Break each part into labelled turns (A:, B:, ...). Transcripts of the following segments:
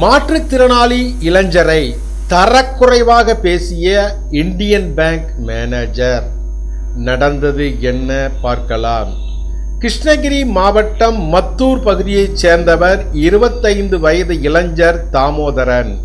A: மாற்றுத்திறனாளி இளைஞரை தரக்குறைவாக பேசிய இந்தியன் பேங்க் மேனேஜர். நடந்தது என்ன பார்க்கலாம். கிருஷ்ணகிரி மாவட்டம் மத்தூர் பகுதியைச் சேர்ந்தவர் இருபத்தைந்து வயது இளைஞர் தாமோதரன்.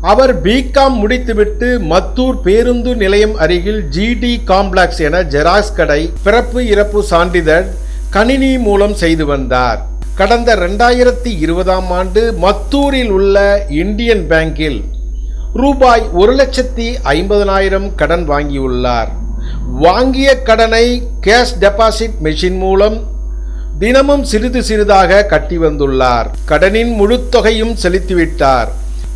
A: அவர் பிகாம் முடித்துவிட்டு மத்தூர் பேருந்து நிலையம் அருகில் ஜிடி காம்ப்ளெக்ஸ் என ஜெராக்ஸ் கடை பிறப்பு இறப்பு சான்றிதழ் கணினி மூலம் செய்து வந்தார். கடந்த ரெண்டாயிரத்தி இருபதாம் ஆண்டு மத்தூரில் உள்ள இந்தியன் பேங்கில் ரூபாய் ஒரு லட்சத்தி ஐம்பதனாயிரம் கடன் வாங்கியுள்ளார். வாங்கிய கடனை கேஷ் டெபாசிட் மெஷின் மூலம் தினமும் சிறிது சிறிதாக கட்டி வந்துள்ளார். கடனின் முழு தொகையும் செலுத்திவிட்டார்.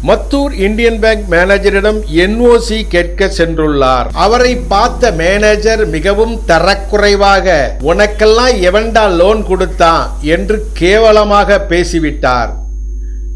A: மத்தூர் இந்தியன் பேங்க் மேனேஜரிடம் என்ஓசி கேட்க சென்றுள்ளார். அவரை பார்த்த மேனேஜர் மிகவும் தரக்குறைவாக உனக்கெல்லாம் எவன்டா லோன் கொடுத்தான்? என்று கேவலமாக பேசிவிட்டார்.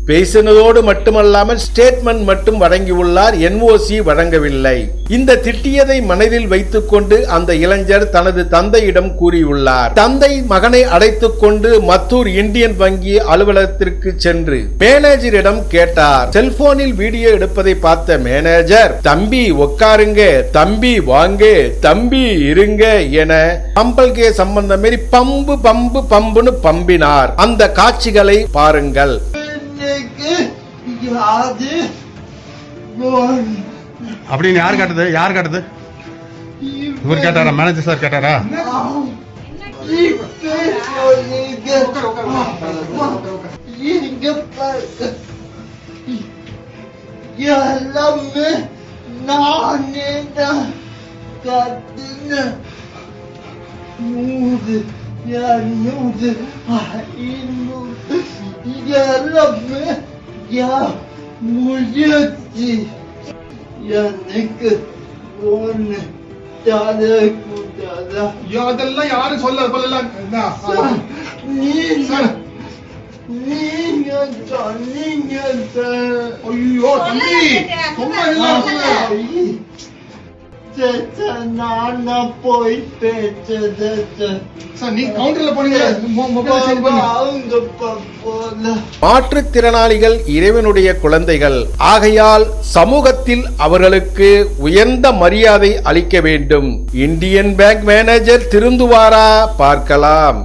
A: பேசினதோடு மட்டுமல்லாமல் ஸ்டேட்மெண்ட் மட்டும் வழங்கியுள்ளார் என்ஓசி வழங்கவில்லை. இந்த திட்டியதை மனதில் வைத்துக்கொண்டு அந்த இளைஞர் தனது தந்தையிடம் கூறியுள்ளார். தந்தை மகனை அழைத்துக் கொண்டு மத்தூர் இந்தியன் வங்கி அலுவலகத்திற்கு சென்று மேனேஜரிடம் கேட்டார். செல்போனில் வீடியோ எடுப்பதை பார்த்த மேனேஜர் தம்பி உட்காருங்க தம்பி வாங்க தம்பி இருங்க என பம்பல்கே சம்பந்தம் மாரி பம்பு பம்பு பம்புன்னு பம்பினார். அந்த காட்சிகளை பாருங்கள்.
B: அப்படின்னு யார் கேட்டது? யார் கேட்டது? இவர் கேட்டாரா? மேனேஜர் சார் கேட்டாரா?
C: இப்ப சொல்லுங்க இங்க பாரு எல்லாமே நானே தான் கத்துன நூறு இரநூறு ஐநூறு எல்லாமே யா- முயற்சி எனக்கு ஒன்று தரக்கூடாதா
B: ஐயோ அதெல்லாம் யாரும் சொல்ல சொல்லல
C: சார், நீங்க. நீங்க சொன்னீங்க.
B: ஐயோ தம்பி சும்மா
A: மாற்றுத்திறனாளிகள் இறைவனுடைய குழந்தைகள். ஆகையால் சமூகத்தில் அவர்களுக்கு உயர்ந்த மரியாதை அளிக்க வேண்டும். இந்தியன் பேங்க் மேனேஜர் திருந்துவாரா? பார்க்கலாம்.